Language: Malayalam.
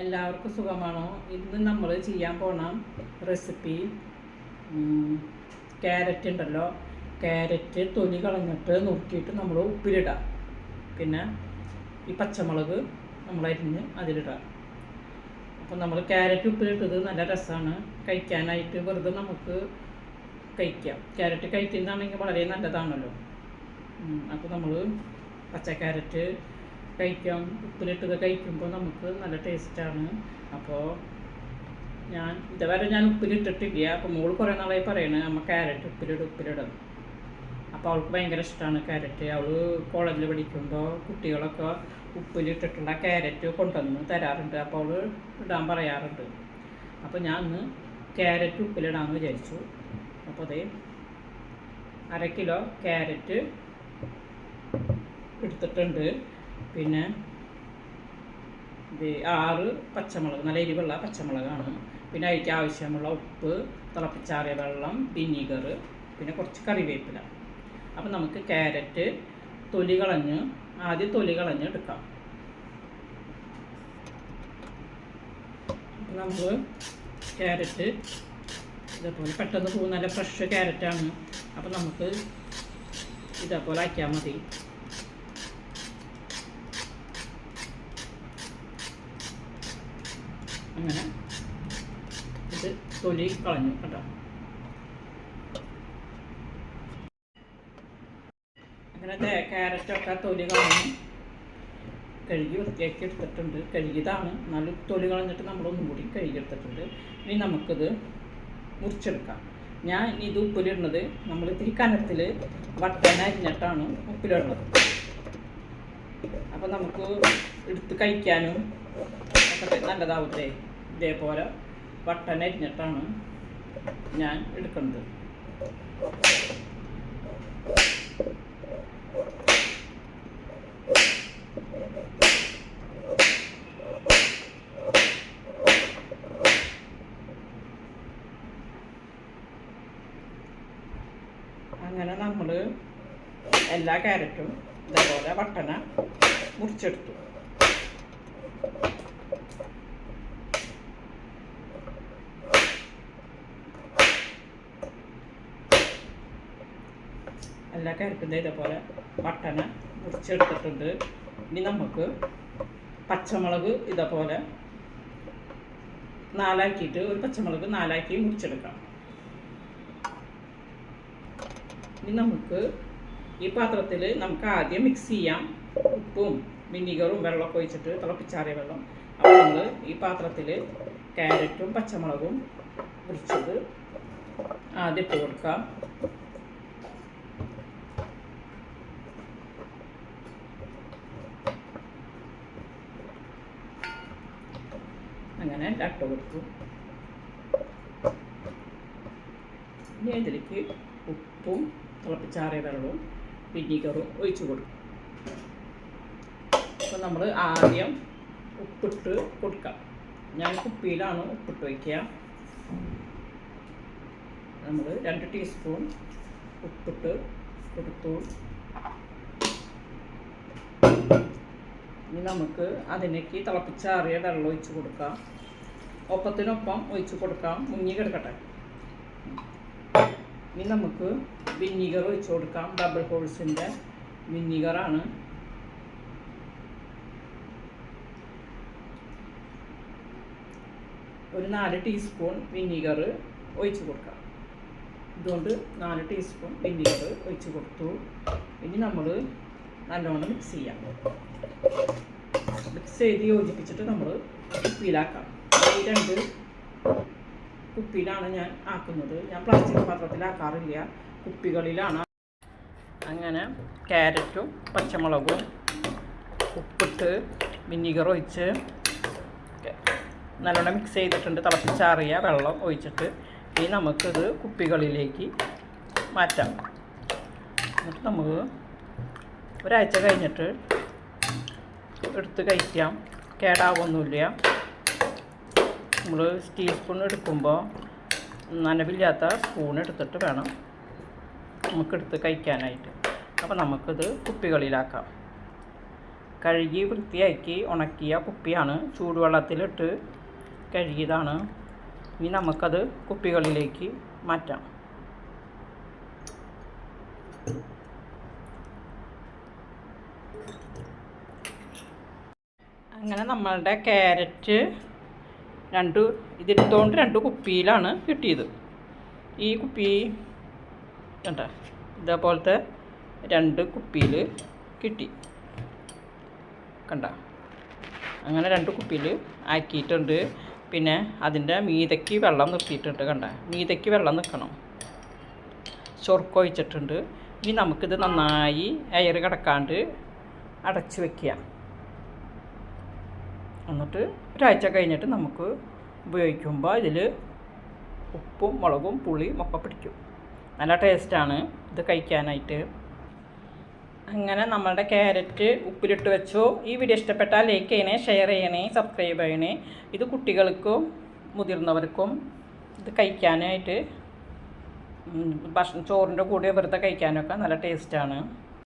എല്ലാവർക്കും സുഖമാണോ? ഇന്ന് നമ്മൾ ചെയ്യാൻ പോണ റെസിപ്പി ക്യാരറ്റ് ഉണ്ടല്ലോ. ക്യാരറ്റ് തൊലി കളഞ്ഞിട്ട് നുറുക്കിയിട്ട് നമ്മൾ ഉപ്പിലിടാം. പിന്നെ ഈ പച്ചമുളക് നമ്മൾ അരിഞ്ഞ് അതിലിടാം. അപ്പോൾ നമ്മൾ ക്യാരറ്റ് ഉപ്പിലിട്ടത് നല്ല രസമാണ് കഴിക്കാനായിട്ട് വെറുതെ നമുക്ക് കഴിക്കാം. ക്യാരറ്റ് കഴിക്കുന്നതാണെങ്കിൽ വളരെ നല്ലതാണല്ലോ. അപ്പോൾ നമ്മൾ പച്ച ക്യാരറ്റ് കഴിക്കാം. ഉപ്പിലിട്ടത് കഴിക്കുമ്പോൾ നമുക്ക് നല്ല ടേസ്റ്റാണ് അപ്പോൾ ഞാൻ ഇതുവരെ ഞാൻ ഉപ്പിലിട്ടിട്ടില്ല. അപ്പോൾ മോൾ കുറേ നാളായി പറയണ അമ്മ ക്യാരറ്റ് ഉപ്പിലിടും ഉപ്പിലിടും. അപ്പോൾ അവൾക്ക് ഭയങ്കര ഇഷ്ടമാണ് ക്യാരറ്റ് അവൾ കോളേജിൽ പഠിക്കുമ്പോൾ കുട്ടികളൊക്കെ ഉപ്പിലിട്ടിട്ടുള്ള ക്യാരറ്റ് കൊണ്ടുവന്ന് തരാറുണ്ട്. അപ്പോൾ അവൾ ഇടാൻ പറയാറുണ്ട്. അപ്പോൾ ഞാൻ ഇന്ന് ക്യാരറ്റ് ഉപ്പിലിടാമെന്ന് വിചാരിച്ചു. അപ്പോൾ അതേ അര കിലോ ക്യാരറ്റ് എടുത്തിട്ടുണ്ട്. പിന്നെ ഇത് ആറ് പച്ചമുളക് നല്ല എരിവുള്ള പച്ചമുളകാണ്. പിന്നെ അതിലേക്ക് ആവശ്യമുള്ള ഉപ്പ് തിളപ്പിച്ചാറിയ വെള്ളം വിനീഗർ പിന്നെ കുറച്ച് കറിവേപ്പില. അപ്പം നമുക്ക് ക്യാരറ്റ് തൊലി കളഞ്ഞ് ആദ്യം തൊലി കളഞ്ഞ് എടുക്കാം. നമുക്ക് ക്യാരറ്റ് ഇതേപോലെ പെട്ടെന്ന് പോകുന്ന നല്ല ഫ്രഷ് ക്യാരറ്റാണ്. അപ്പം നമുക്ക് ഇതേപോലെ ആക്കിയാൽ മതി. അങ്ങനെ ഇത് തൊലി കളഞ്ഞു കേട്ടോ. അങ്ങനെ ക്യാരറ്റൊക്കെ തൊലി കളഞ്ഞു കഴുകി വൃത്തിയാക്കി എടുത്തിട്ടുണ്ട്. കഴുകിയതാണ്. നല്ല തൊലി കളഞ്ഞിട്ട് നമ്മളൊന്നും കൂടി കഴുകിയെടുത്തിട്ടുണ്ട് ഇനി നമുക്കിത് മുറിച്ചെടുക്കാം. ഞാൻ ഇനി ഇത് ഉപ്പിലിടുന്നത് നമ്മൾ ഇത്തിരി കനത്തിൽ വട്ടന അരിഞ്ഞിട്ടാണ് ഉപ്പിലിടുന്നത്. അപ്പം നമുക്ക് എടുത്ത് കഴിക്കാനും ഒക്കെ നല്ലതാവട്ടെ. ഇതേപോലെ വട്ടനരിഞ്ഞിട്ടാണ് ഞാൻ എടുക്കുന്നത്. അങ്ങനെ നമ്മൾ എല്ലാ ക്യാരറ്റും ഇതേപോലെ വട്ടന മുറിച്ചെടുത്തു. എല്ലാ ക്യാരറ്റും പോലെ ഇതേപോലെ വട്ടന മുറിച്ചെടുത്തിട്ടുണ്ട്. ഇനി നമുക്ക് പച്ചമുളക് ഇതേപോലെ നാലാക്കിയിട്ട് ഒരു പച്ചമുളക് നാലാക്കി മുറിച്ചെടുക്കാം. ഇനി നമുക്ക് ഈ പാത്രത്തിൽ നമുക്ക് ആദ്യം മിക്സ് ചെയ്യാം. ഉപ്പും വിനീഗറും വെള്ളമൊക്കെ ഒഴിച്ചിട്ട് തിളപ്പിച്ചാറിയ വെള്ളം. അപ്പോൾ നമ്മൾ ഈ പാത്രത്തിൽ ക്യാരറ്റും പച്ചമുളകും മുറിച്ചത് ആദ്യം ഇട്ട് കൊടുക്കാം. എല്ലാം ഇട്ട് കൊടുത്തു ഇനി ഇതിലേക്ക് ഉപ്പും തിളപ്പിച്ചാറിയ വെള്ളവും വിനീഗറും ഒഴിച്ചു കൊടുക്കും. അപ്പോൾ നമ്മൾ ആദ്യം ഉപ്പിട്ട് കൊടുക്കാം. ഞാൻ കുപ്പിയിലാണ് ഉപ്പിട്ട് വയ്ക്കുക നമ്മൾ രണ്ട് ടീസ്പൂൺ ഉപ്പിട്ട് കൊടുത്തു. ഇനി നമുക്ക് അതിലേക്ക് തിളപ്പിച്ചാറിയ വെള്ളം ഒഴിച്ച് കൊടുക്കാം. ഒപ്പത്തിനൊപ്പം ഒഴിച്ച് കൊടുക്കാം. മുങ്ങി കിടക്കട്ടെ. ഇനി നമുക്ക് വിന്നിഗർ ഒഴിച്ച് കൊടുക്കാം. ഡബിൾ ഹോൾസിന്റെ വിന്നിഗറാണ് ഒരു നാല് ടീസ്പൂൺ വിനീഗർ ഒഴിച്ച് കൊടുക്കാം. ഇതുകൊണ്ട് നാല് ടീസ്പൂൺ വിനീഗർ ഒഴിച്ച് കൊടുത്തു. ഇനി നമ്മൾ നല്ലോണം മിക്സ് ചെയ്യാം. മിക്സ് ചെയ്ത് യോജിപ്പിച്ചിട്ട് നമ്മൾ കുപ്പിയിലാക്കാം രണ്ട് കുപ്പിയിലാണ് ഞാൻ ആക്കുന്നത്. ഞാൻ പ്ലാസ്റ്റിക് പാത്രത്തിലാക്കാറില്ല. കുപ്പികളിലാണ്. അങ്ങനെ ക്യാരറ്റും പച്ചമുളകും ഉപ്പിട്ട് വിനീഗർ ഒഴിച്ച് നല്ലോണം മിക്സ് ചെയ്തിട്ടുണ്ട്. തിളപ്പിച്ചാറിയ വെള്ളം ഒഴിച്ചിട്ട്. ഇനി നമുക്കിത് കുപ്പികളിലേക്ക് മാറ്റാം. എന്നിട്ട് നമുക്ക് ഒരാഴ്ച കഴിഞ്ഞിട്ട് എടുത്ത് കഴിക്കാം. കേടാവൊന്നുമില്ല. നമ്മൾ ടീസ്പൂൺ സ്പൂൺ എടുക്കുമ്പോൾ നനവില്ലാത്ത സ്പൂൺ എടുത്തിട്ട് വേണം നമുക്കെടുത്ത് കഴിക്കാനായിട്ട്. അപ്പോൾ നമുക്കിത് കുപ്പികളിലാക്കാം. കഴുകി വൃത്തിയാക്കി ഉണക്കിയ കുപ്പിയാണ് ചൂടുവെള്ളത്തിലിട്ട് കഴുകിയതാണ്. ഇനി നമുക്കത് കുപ്പികളിലേക്ക് മാറ്റാം. അങ്ങനെ നമ്മളുടെ ക്യാരറ്റ് രണ്ട് ഇതിരുത്തോണ്ട് രണ്ട് കുപ്പിയിലാണ് കിട്ടിയത്. ഈ കുപ്പി കണ്ട? ഇതേപോലത്തെ രണ്ട് കുപ്പിയിൽ കിട്ടി. കണ്ട? അങ്ങനെ രണ്ട് കുപ്പിയിൽ ആക്കിയിട്ടുണ്ട്. പിന്നെ അതിന്റെ മീതയ്ക്ക് വെള്ളം നിർത്തിയിട്ടുണ്ട് കണ്ട? മീതയ്ക്ക് വെള്ളം നിൽക്കണം. ചൊറുക്ക ഒഴിച്ചിട്ടുണ്ട്. ഇനി നമുക്കിത് നന്നായി എയർ കിടക്കാണ്ട് അടച്ച് വയ്ക്കുക എന്നിട്ട് ഒരാഴ്ച കഴിഞ്ഞിട്ട് നമുക്ക് ഉപയോഗിക്കുമ്പോൾ ഇതിൽ ഉപ്പും മുളകും പുളിയും ഒക്കെ പിടിക്കും. നല്ല ടേസ്റ്റാണ് ഇത് കഴിക്കാനായിട്ട്. അങ്ങനെ നമ്മളുടെ ക്യാരറ്റ് ഉപ്പിലിട്ട് വെച്ചു. ഈ വീഡിയോ ഇഷ്ടപ്പെട്ടാൽ ലൈക്ക് ചെയ്യണേ ഷെയർ ചെയ്യണേ സബ്സ്ക്രൈബ് ചെയ്യണേ. ഇത് കുട്ടികൾക്കും മുതിർന്നവർക്കും ഇത് കഴിക്കാനായിട്ട് ഭക്ഷണം ചോറിന്റെ കൂടെ വെറുതെ കഴിക്കാനൊക്കെ നല്ല ടേസ്റ്റാണ്